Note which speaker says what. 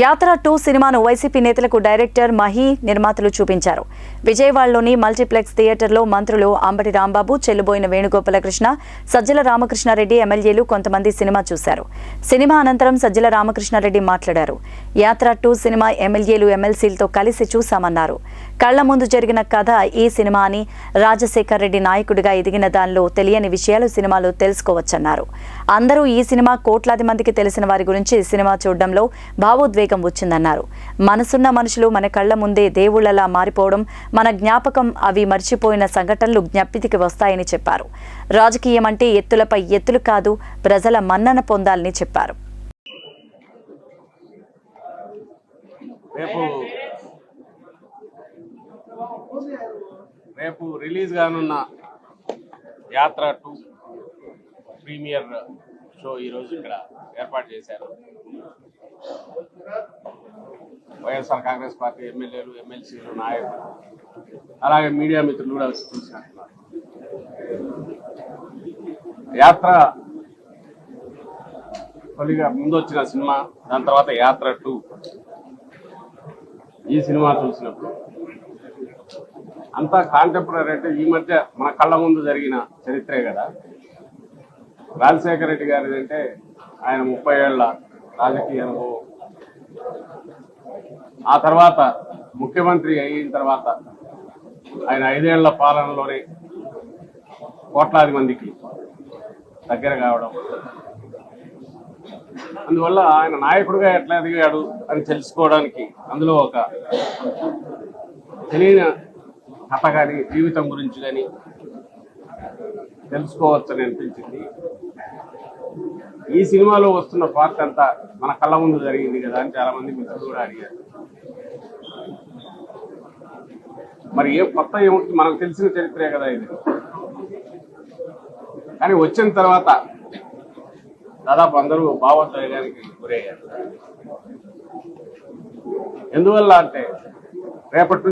Speaker 1: యాత్ర టూ సినిమాను వైసీపీ నేతలకు డైరెక్టర్ మహి నిర్మాతలు చూపించారు. విజయవాడలోని మల్టీప్లెక్స్ థియేటర్లో మంత్రులు అంబటి రాంబాబు చెల్లుబోయిన వేణుగోపాలకృష్ణ సజ్జల రామకృష్ణారెడ్డి ఎమ్మెల్యేలు కొంతమంది సినిమా చూశారు. సినిమా అనంతరం సజ్జల రామకృష్ణారెడ్డి మాట్లాడారు. యాత్ర టూ సినిమా ఎమ్మెల్యేలు ఎమ్మెల్సీలతో కలిసి చూశామన్నారు. కళ్ళ ముందు జరిగిన కథ ఈ సినిమా అని రాజశేఖర్ రెడ్డి నాయకుడిగా ఎదిగిన దానిలో తెలియని విషయాలు సినిమాలో తెలుసుకోవచ్చన్నారు. అందరూ ఈ సినిమా కోట్లాది మందికి తెలిసిన వారి గురించి సినిమా చూడడంలో భావోద్వేగం వచ్చిందన్నారు. మనసున్న మనుషులు మన కళ్ళ ముందే దేవుళ్ళలా మారిపోవడం మన జ్ఞాపకం అవి మర్చిపోయిన సంఘటనలు జ్ఞప్తికి వస్తాయని చెప్పారు. రాజకీయం అంటే ఎత్తులపై ఎత్తులు కాదు ప్రజల మన్నన పొందాలని చెప్పారు.
Speaker 2: రేపు రేపు రిలీజ్ కానున్న యాత్ర టూ ప్రీమియర్ షో ఈరోజు ఇక్కడ ఏర్పాటు చేశారు. వైఎస్ఆర్ కాంగ్రెస్ పార్టీ ఎమ్మెల్యేలు ఎమ్మెల్సీలు నాయకులు అలాగే మీడియా మిత్రులు కూడా చూసినట్టున్నారు. యాత్ర తొలిగా ముందు వచ్చిన సినిమా దాని తర్వాత యాత్ర టూ ఈ సినిమా చూసినప్పుడు. అంతా కాంటెంపరీ అంటే ఈ మధ్య మన కళ్ళ ముందు జరిగిన చరిత్రే కదా. రాజశేఖర రెడ్డి గారిది అంటే ఆయన ముప్పై ఏళ్ళ రాజకీయ అనుభవం. ఆ తర్వాత ముఖ్యమంత్రి అయిన తర్వాత ఆయన ఐదేళ్ళ పాలనలోనే కోట్లాది మందికి దగ్గర కావడం. అందువల్ల ఆయన నాయకుడిగా ఎట్లా ఎదిగాడు అని తెలుసుకోవడానికి అందులో ఒక తెలియని కథ కానీ జీవితం గురించి కానీ తెలుసుకోవచ్చని అనిపించింది. ఈ సినిమాలో వస్తున్న పార్ట్ అంతా మన కళ్ళ ముందు జరిగింది కదా అని చాలా మంది మిత్రులు కూడా అడిగారు. మరి ఏ కొత్త ఏముంటుంది మనకు తెలిసిన చరిత్రే కదా ఇది. కానీ వచ్చిన తర్వాత దాదాపు అందరూ భావోద్వేగానికి గురయ్యారు. ఎందువల్ల అంటే రేపటి